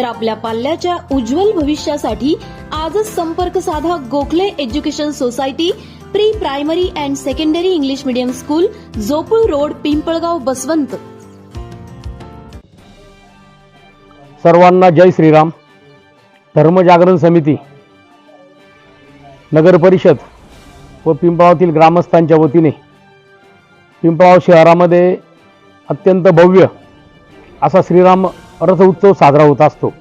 तर आपल्या पाल्याच्या उज्ज्वल भविष्यासाठी आजच संपर्क साधा Gokhale education society pre primary and secondary English medium school Jopul road Pimpalgaon Baswant. सर्वांना जय श्रीराम. धर्मजागरण समिती नगर परिषद व पिंपळावतील ग्रामस्थांच्या वतीने पिंपळाव शहरामध्ये अत्यंत भव्य असा श्रीराम रथ उत्सव साजरा होत असतो.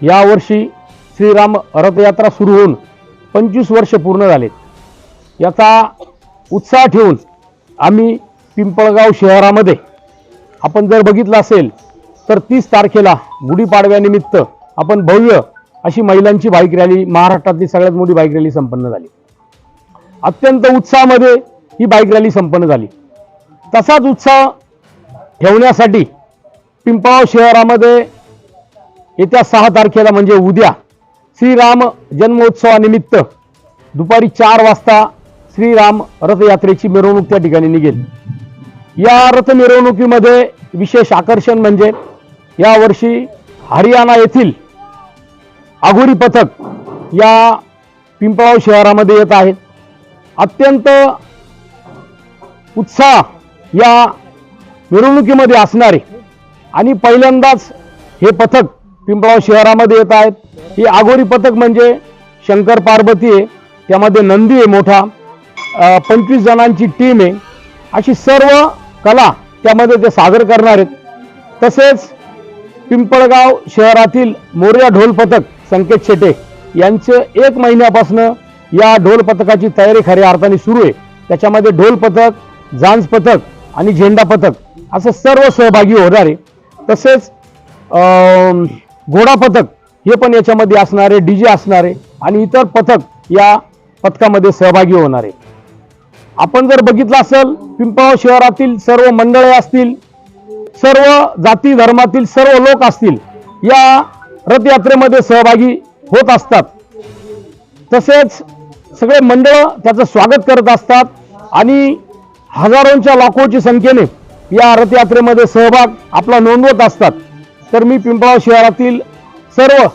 यावर्षी श्रीराम रथयात्रा सुरू होऊन पंचवीस वर्ष पूर्ण झालेत. याचा उत्साह ठेवून आम्ही पिंपळगाव शहरामध्ये आपण जर बघितलं असेल तर तीस तारखेला गुढीपाडव्यानिमित्त आपण भव्य अशी महिलांची बाईक रॅली महाराष्ट्रातली सगळ्यात मोठी बाईक रॅली संपन्न झाली. अत्यंत उत्साहामध्ये ही बाईक रॅली संपन्न झाली. तसाच उत्साह ठेवण्यासाठी पिंपळाव शहरामध्ये येत्या सहा तारखेला म्हणजे उद्या श्रीराम जन्मोत्सवानिमित्त दुपारी चार वाजता श्रीराम रथयात्रेची मिरवणूक त्या ठिकाणी निघेल. या रथ मिरवणुकीमध्ये विशेष आकर्षण म्हणजे यावर्षी हरियाणा येथील आघोरी पथक या पिंपळाव शहरामध्ये येत आहेत. अत्यंत उत्साह या मिरवणुकीमध्ये असणारे आणि पहिल्यांदाच हे पथक पिंपळाव शहरामध्ये येत आहेत. ही आगोरी पथक म्हणजे शंकर पार्वती आहे. त्यामध्ये नंदी आहे मोठा. पंचवीस जणांची टीम आहे. अशी सर्व कला त्यामध्ये ते सादर करणार आहेत. तसेच पिंपळगाव शहरातील मोर्या ढोल पथक संकेत शेटे यांचं एक महिन्यापासनं या ढोल पथकाची तयारी खऱ्या अर्थाने सुरू आहे. त्याच्यामध्ये ढोल पथक झांज पथक आणि झेंडा पथक असं सर्व सहभागी होणार आहे. तसेच घोडा पथक हे पण याच्यामध्ये असणारे डी जे असणारे आणि इतर पथक या पथकामध्ये सहभागी होणारे. आपण जर बघितलं असेल पिंपळगाव शहरातील सर्व मंडळे असतील सर्व जाती धर्मातील सर्व लोक असतील या रथयात्रेमध्ये सहभागी होत असतात. तसेच सगळे मंडळ त्याचं स्वागत करत असतात आणि हजारोंच्या लाखोची संख्येने या रथयात्रेमध्ये सहभाग आपला नोंदवत असतात. तर मी पिंपळाव शहरातील सर्व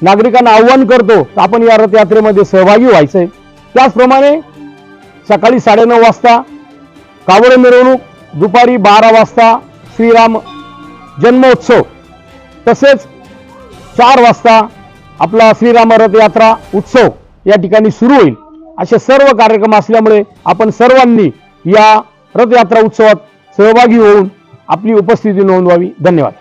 नागरिकांना आव्हान करतो आपण या रथयात्रेमध्ये सहभागी व्हायचं आहे त्याचप्रमाणे सकाळी साडेनऊ वाजता कावड मिरवणूक दुपारी बारा वाजता श्रीराम जन्मोत्सव तसेच चार वाजता आपला श्रीराम रथयात्रा उत्सव या ठिकाणी सुरू होईल. असे सर्व कार्यक्रम असल्यामुळे आपण सर्वांनी या रथयात्रा उत्सवात सहभागी होऊन आपली उपस्थिती नोंदवावी. धन्यवाद.